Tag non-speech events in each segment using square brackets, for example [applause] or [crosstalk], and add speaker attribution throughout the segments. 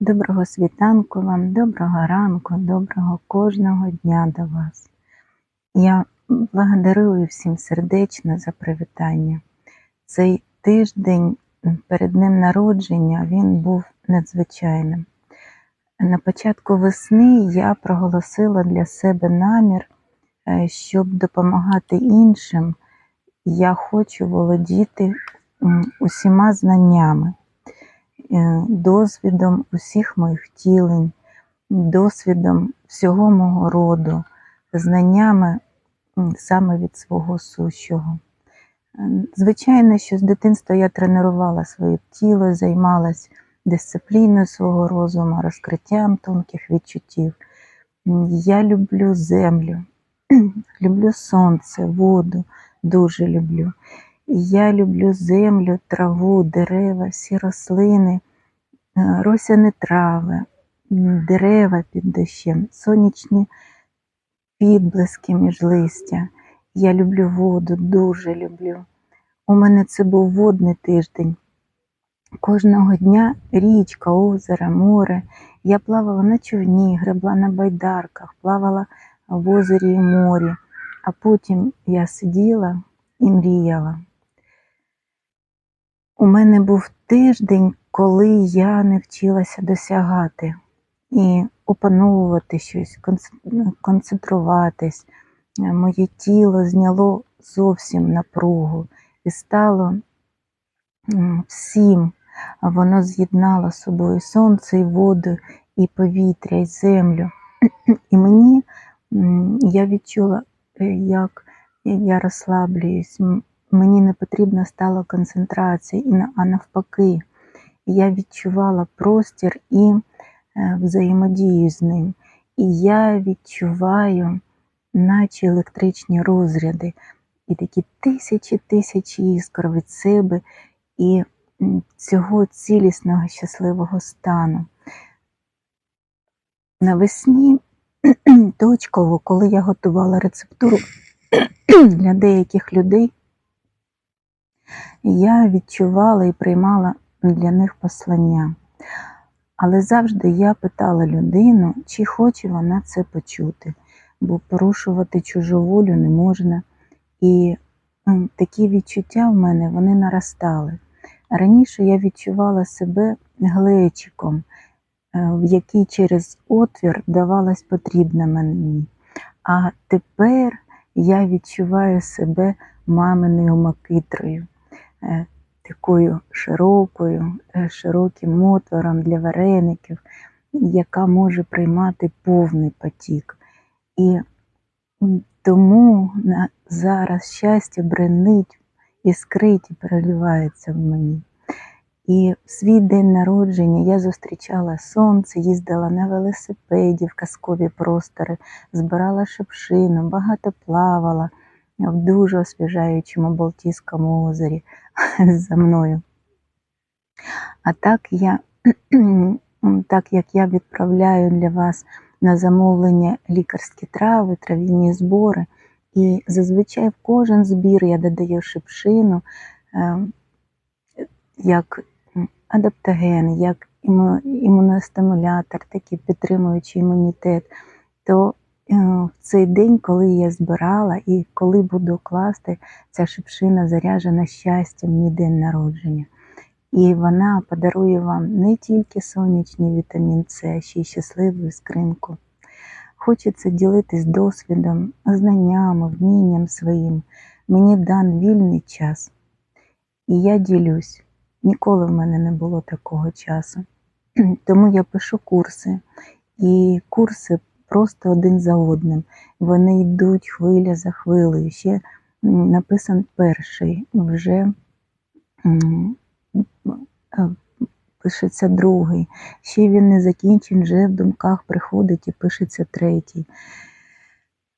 Speaker 1: Доброго світанку вам, доброго ранку, доброго кожного дня до вас. Я благодарую всім сердечно за привітання. Цей тиждень перед днем народження він був надзвичайним. На початку весни я проголосила для себе намір, е, щоб допомагати іншим. Я хочу володіти усіма знаннями досвідом усіх моїх втілень, досвідом всього мого роду, знаннями саме від свого сущого. Е, Звичайно, що з дитинства я тренувала своє тіло, займалась дисципліною свого розуму, розкриттям тонких відчуттів. Я люблю землю, [clears throat] люблю сонце, воду, дуже люблю. Я люблю землю, траву, дерева, всі рослини, е, росяні трави, дерева під дощем, сонячні підблиски між листя. Я люблю воду, дуже люблю. У мене це був водний тиждень. Кожного дня річка, озеро, море. Я плавала на човні, гребла на байдарках, плавала в озері і морі, а потім я сиділа і мріяла. У мене був тиждень, коли я не вчилася досягати і опановувати щось, концентруватись. Е, Моє тіло зняло зовсім напругу і стало всім. Воно з'єднало з собою сонце і воду, і повітря, і землю. І мені я відчула, е, як я розслаблююсь. Мені не потрібна стала концентрація, і а навпаки, я відчувала простір і е, взаємодію з ним. І я відчуваю, наче електричні розряди, і такі тисячі тисячі іскор від себе і цього цілісного щасливого стану. Навесні [clears throat] точково, коли я готувала рецептуру [clears throat] для деяких людей, я відчувала і приймала для них послання. Але завжди я питала людину, чи хоче вона це почути, бо порушувати чужу волю не можна. І такі відчуття в мене вони наростали. Раніше я відчувала себе глечиком, е, в який через отвір давалась потрібна мені. А тепер я відчуваю себе маминою макитрою, такою широкою, е, широким отвором для вареників, яка може приймати повний потік. І тому зараз щастя бренить, іскрить і переливається в мені. І в свій день народження я зустрічала сонце, їздила на велосипеді в казкові простори, збирала шипшину, багато плавала в дуже освіжаючому Балтійському озері [laughs] за мною. А так я, [clears throat] так як я відправляю для вас на замовлення лікарські трави, трав'яні збори, і зазвичай в кожен збір я додаю шипшину е, як адаптоген, як імуностимулятор, такий підтримуючий імунітет, то в цей день, коли я збирала і коли буду класти, ця шипшина заряджена щастям мій день народження. І вона подарує вам не тільки сонячний вітамін С, ще й щасливу іскринку. Хочеться ділитись досвідом, знаннями, вмінням своїм. Мені дан вільний час. І я ділюсь. Ніколи в мене не було такого часу. Тому я пишу курси. І курси просто один за одним. Вони йдуть хвиля за хвилею. Ще написан перший, вже пишеться другий. Ще він не закінчений, вже в думках приходить і пишеться третій.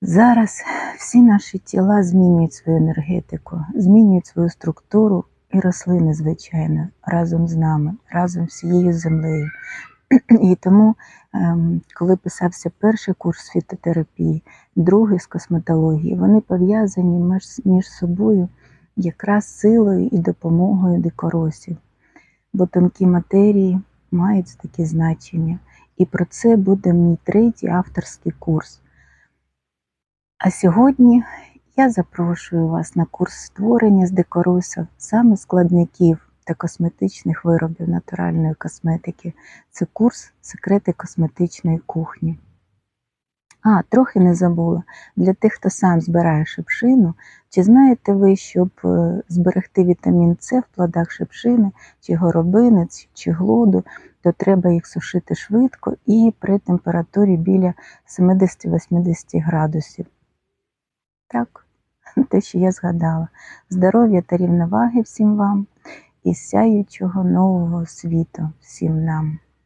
Speaker 1: Зараз всі наші тіла змінюють свою енергетику, змінюють свою структуру і рослини, звичайно, разом з нами, разом з всією землею. [clears throat] І тому, ем, коли писався перший курс фітотерапії, другий з косметології, вони пов'язані між, собою якраз силою і допомогою дикоросів. Бо тонкі матерії мають таке значення. І про це буде мій третій авторський курс. А сьогодні я запрошую вас на курс створення з декоруса саме складників та косметичних виробів натуральної косметики. Це курс Секрети косметичної кухні. А, трохи не забула. Для тих, хто сам збирає шипшину, чи знаєте ви, щоб е, зберегти вітамін С в плодах шипшини, чи горобини, чи- чи глоду, то треба їх сушити швидко і при температурі біля 70-80 градусів. Так, [laughs] те, що я згадала. Здоров'я та рівноваги всім вам і сяючого нового світу всім нам.